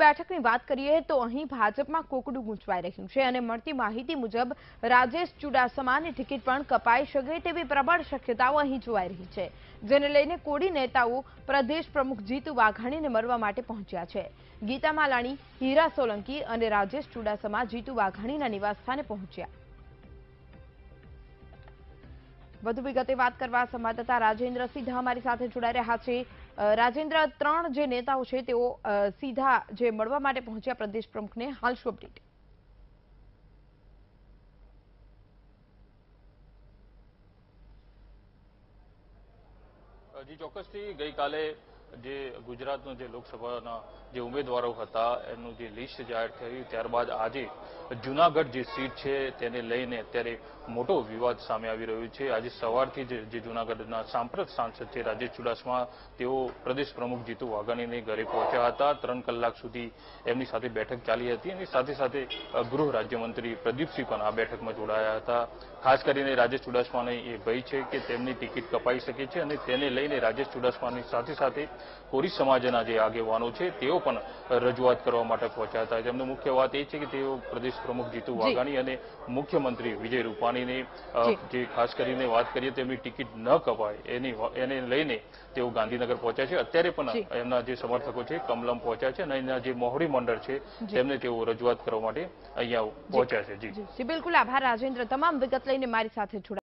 બેઠકની વાત કરીએ તો અહીં ભાજપમાં કોકડું ગૂંચવાઈ રહ્યું છે અને મળતી માહિતી મુજબ રાજેશ ચુડાસમાની ટિકિટ પણ કપાઈ શકે તેવી પ્રબળ શક્યતાઓ અહીં જોવાઈ રહી છે, જેને લઈને કોડી નેતાઓ પ્રદેશ પ્રમુખ જીતુ વાઘાણીને મળવા માટે પહોંચ્યા છે. ગીતા માલાણી, હીરા સોલંકી અને રાજેશ ચુડાસમા જીતુ વાઘાણીના નિવાસસ્થાને પહોંચ્યા. વધુ વિગતે વાત કરવા સંવાદદાતા રાજેન્દ્ર સીધા અમારી સાથે જોડાઈ રહ્યા છે. રાજેન્દ્ર, ત્રણ જે નેતાઓ છે, તેઓ સીધા જે મળવા માટે પહોંચ્યા પ્રદેશ પ્રમુખને. હાલ શું અપડેટ જી, ચોક્કસથી ગઈકાલે જે ગુજરાતનો જે લોકસભાના જે ઉમેદવારો હતા એનું જે લિસ્ટ જાહેર થયું ત્યારબાદ આજે જુનાગઢ જે સીટ છે તેને લઈને અત્યારે મોટો વિવાદ સામે આવી રહ્યો છે. આજે સવારથી જ જે જુનાગઢના સાંપ્રત સાંસદ છે રાજેશ ચુડાસમા, તેઓ પ્રદેશ પ્રમુખ જીતુ વાઘાણીને ઘરે પહોંચ્યા હતા. ત્રણ કલાક સુધી એમની સાથે બેઠક ચાલી હતી અને સાથે સાથે ગૃહ રાજ્યમંત્રી પ્રદીપસિંહ પણ આ બેઠકમાં જોડાયા હતા. ખાસ કરીને રાજેશ ચુડાસમાને એ ભય છે કે તેમની ટિકિટ કપાઈ શકે છે અને તેને લઈને રાજેશ ચુડાસમાની સાથે સાથે કોરી સમાજના જે આગેવાનો છે તેઓ પણ રજૂઆત કરવા માટે પહોંચ્યા હતા તેમની મુખ્ય વાત એ છે કે તેઓ પ્રદેશ પ્રમુખ જીતુ વાઘાણી અને મુખ્યમંત્રી વિજય રૂપાણીને જે. ખાસ કરીને વાત કરીએ તેમની ટિકિટ ન કપાય એની એને લઈને તેઓ ગાંધીનગર પહોંચ્યા છે. અત્યારે પણ એમના જે સમર્થકો છે કમલમ પહોંચ્યા છે અને એના જે મોહડી મંડળ છે. તેમને તેઓ રજૂઆત કરવા માટે અહીંયા પહોંચ્યા છે. જી. બિલકુલ આભાર રાજેન્દ્ર. તમામ વિગત લઈને મારી સાથે